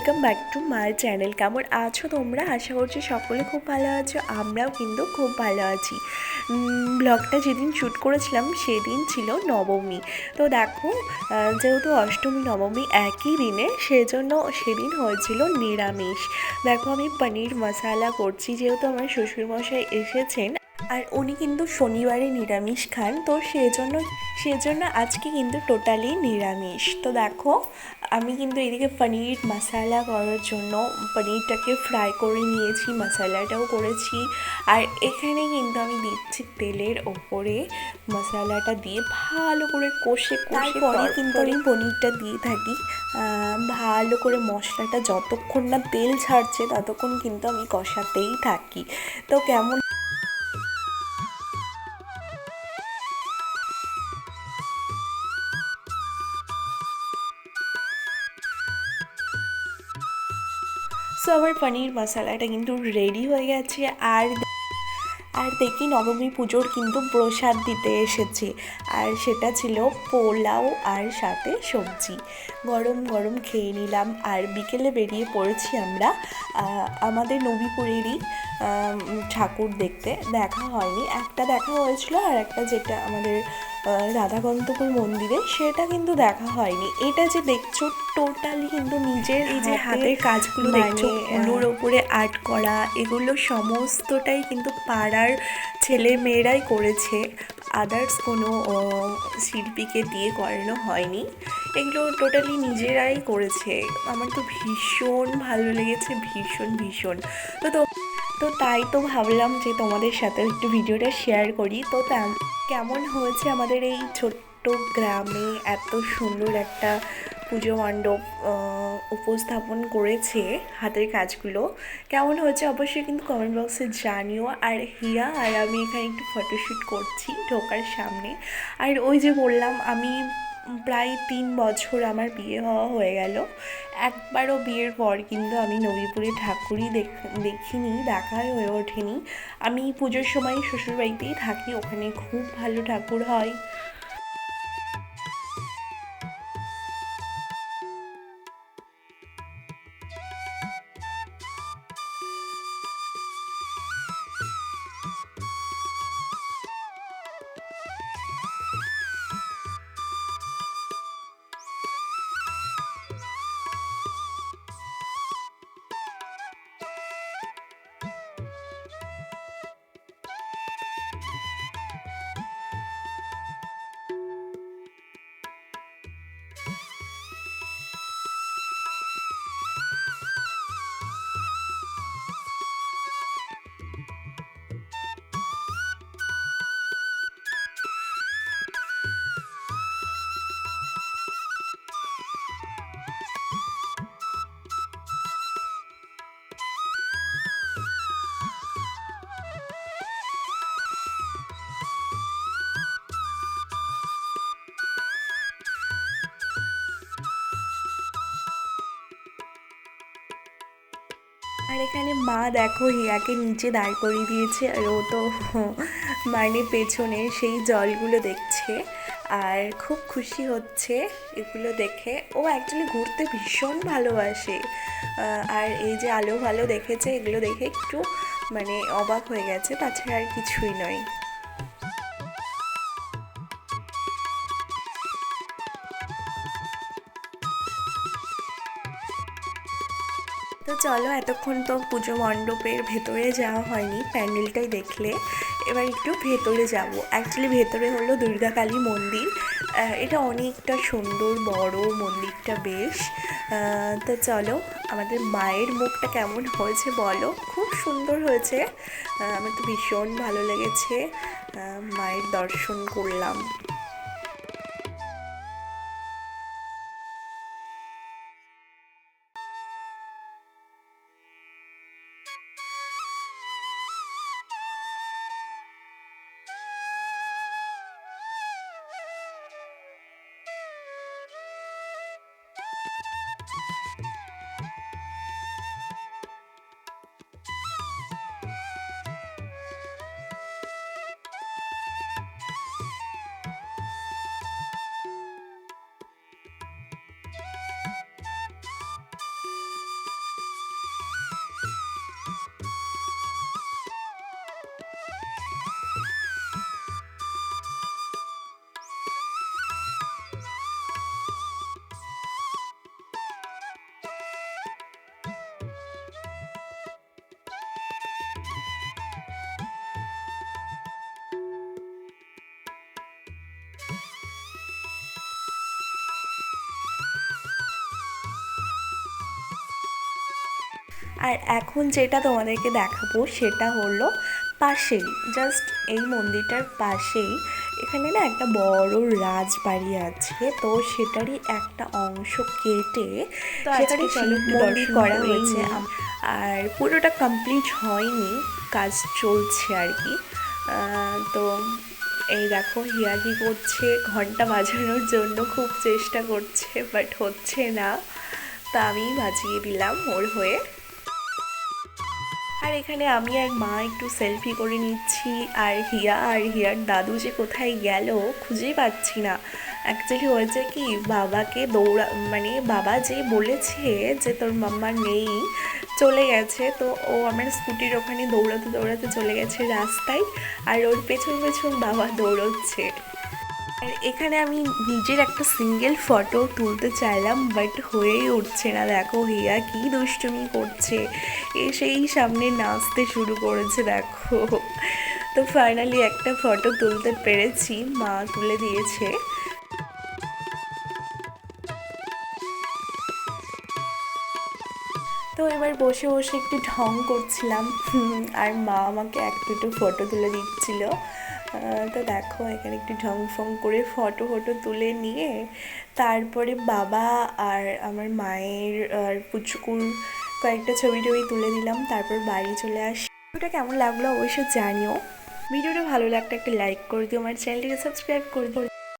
Welcome back to my channel. কেমন আছো তোমরা? আশা করছি সকলে খুব ভালো আছো, আমরাও কিন্তু খুব ভালো আছি। ব্লগটা যেদিন শ্যুট করেছিলাম সেদিন ছিল নবমী। তো দেখো যেহেতু অষ্টমী, নবমী একই দিনে, সেজন্য সেদিন হয়েছিল নিরামিষ। দেখো, আমি পনির মশালা করছি, যেহেতু আমার শ্বশুরমশাই এসেছেন, আর উনি কিন্তু শনিবারে নিরামিষ খান, তো সেজন্য সেজন্য আজকে কিন্তু টোটালি নিরামিষ। তো দেখো আমি কিন্তু এদিকে পনির মশালা করার জন্য পনিরটাকে ফ্রাই করে নিয়েছি মশালাটাও করেছি। আর এখানে কিন্তু আমি দিচ্ছি তেলের ওপরে মশালাটা দিয়ে ভালো করে কষে তারপরে কিন্তু আমি পনিরটা দিয়ে থাকি। ভালো করে মশলাটা যতক্ষণ না তেল ছাড়ছে ততক্ষণ কিন্তু আমি কষাতেই থাকি। তো কেমন সো আমার পনির মশালাটা কিন্তু রেডি হয়ে গেছে। আর আর দেখি নবমী পুজোর কিন্তু প্রসাদ দিতে এসেছে। আর সেটা ছিল পোলাও আর সাথে সবজি। গরম গরম খেয়ে নিলাম। আর বিকেলে বেরিয়ে পড়েছি আমরা আমাদের নবীপুরেরই ঠাকুর দেখতে দেখা হয়নি। একটা দেখা হয়েছিল আর একটা যেটা আমাদের আহ, রাধাকান্তপুর মন্দিরে সেটা কিন্তু দেখা হয়নি। এটা যে দেখছ টোটালি কিন্তু নিজের এই যে হাতের কাজগুলো দেখছ কুলোর ওপরে আর্ট করা এগুলো সমস্তটাই কিন্তু পাড়ার ছেলে মেয়েরাই করেছে। আদার্স কোনো শিল্পীকে দিয়ে করানো হয়নি। এগুলো টোটালি নিজেরাই করেছে। আমার তো ভীষণ ভালো লেগেছে ভীষণ ভীষণ। তো তো তাই তো ভাবলাম যে তোমাদের সাথে একটু ভিডিওটা শেয়ার করি। তো কেমন হয়েছে আমাদের এই ছোট্ট গ্রামে এত সুন্দর একটা পুজো মণ্ডপ উপস্থাপন করেছে হাতের কাজগুলো? কেমন হয়েছে অবশ্যই কিন্তু কমেন্ট বক্সে জানিও। আর হিয়া, আর আমি এখানে একটু ফটোশ্যুট করছি ঢোকার সামনে। আর ওই যে বললাম, আমি প্রায় তিন বছর আমার বিয়ে হওয়া হয়ে গেল। একবারও বিয়ের পর কিন্তু আমি নবীপুরে ঠাকুরই দেখ- দেখিনি, দেখাই হয়ে ওঠেনি। আমি পুজোর সময় শ্বশুরবাড়িতেই থাকি, ওখানে খুব ভালো ঠাকুর হয়। আর এখানে মা দেখো হিয়াকে নিচে দাঁড় করিয়ে দিয়েছে আর ও তো মানে পেছনে সেই জলগুলো দেখছে আর খুব খুশি হচ্ছে এগুলো দেখে। ও অ্যাকচুয়ালি ঘুরতে ভীষণ ভালোবাসে। আর এই যে আলো ভালো দেখেছে, এগুলো দেখে একটু মানে অবাক হয়ে গেছে, তাছাড়া আর কিছুই নয়। তো চলো এতক্ষণ তো পুজো মণ্ডপের ভেতরে যাওয়া হয়নি, প্যান্ডেলটাই দেখলে। এবার একটু ভেতরে যাব। অ্যাকচুয়ালি ভেতরে হলো দুর্গাকালী মন্দির। এটা অনেকটা সুন্দর, বড় মন্দিরটা বেশ। তো চলো, আমাদের মায়ের মুখটা কেমন হয়েছে বলো? খুব সুন্দর হয়েছে। আমার তো ভীষণ ভালো লেগেছে। মায়ের দর্শন করলাম। আর এখন যেটা তোমাদেরকে দেখাবো সেটা হলো পাশেই জাস্ট এই মন্দিরটার পাশেই এখানে না একটা বড় রাজবাড়ি আছে। তো সেটারই একটা অংশ কেটে করা হয়েছে। আর পুরোটা কমপ্লিট হয়নি কাজ চলছে আর কি। তো এই দেখো হিয়া কি করছে? ঘণ্টা বাজানোর জন্য খুব চেষ্টা করছে বাট হচ্ছে না। তা আমি বাজিয়ে দিলাম ওর হয়ে। আর এখানে আমি আর মা একটু সেলফি করে নিচ্ছি, আর হিয়া আর হিয়ার দাদু যে কোথায় গেল খুঁজেই পাচ্ছি না। অ্যাকচুয়ালি হয়েছে কি, বাবাকে দৌড়া মানে বাবা যে বলেছে যে তোর মাম্মা নেই চলে গেছে। তো ও আমার স্কুটির ওখানে দৌড়াতে দৌড়াতে চলে গেছে রাস্তায় আর ওর পেছন পেছন বাবা দৌড়চ্ছে। আর এখানে আমি নিজের একটা সিঙ্গেল ফটো তুলতে চাইলাম বাট হয়েই উঠছে না। দেখো, হিয়া কি দুষ্টুমি করছে। এ সেই সামনে নাচতে শুরু করেছে, দেখো। তো ফাইনালি একটা ফটো তুলতে পেরেছি, মা তুলে দিয়েছে। তো এবার বসে বসে একটু ঢং করছিলাম। আর মা আমাকে এক দুটো ফটো তুলে দিচ্ছিল। তো দেখো, এখানে একটু ঢং ফং করে ফটো ফটো তুলে নিয়ে তারপরে বাবা আর আমার মায়ের আর পুচকুর কয়েকটা ছবি টবি তুলে দিলাম। তারপর বাড়ি চলে আসি। ভিডিওটা কেমন লাগল অবশ্যই জানিও। ভিডিওটা ভালো লাগলে একটা লাইক করে দিও। আমার চ্যানেলটিকে সাবস্ক্রাইব করে দিও।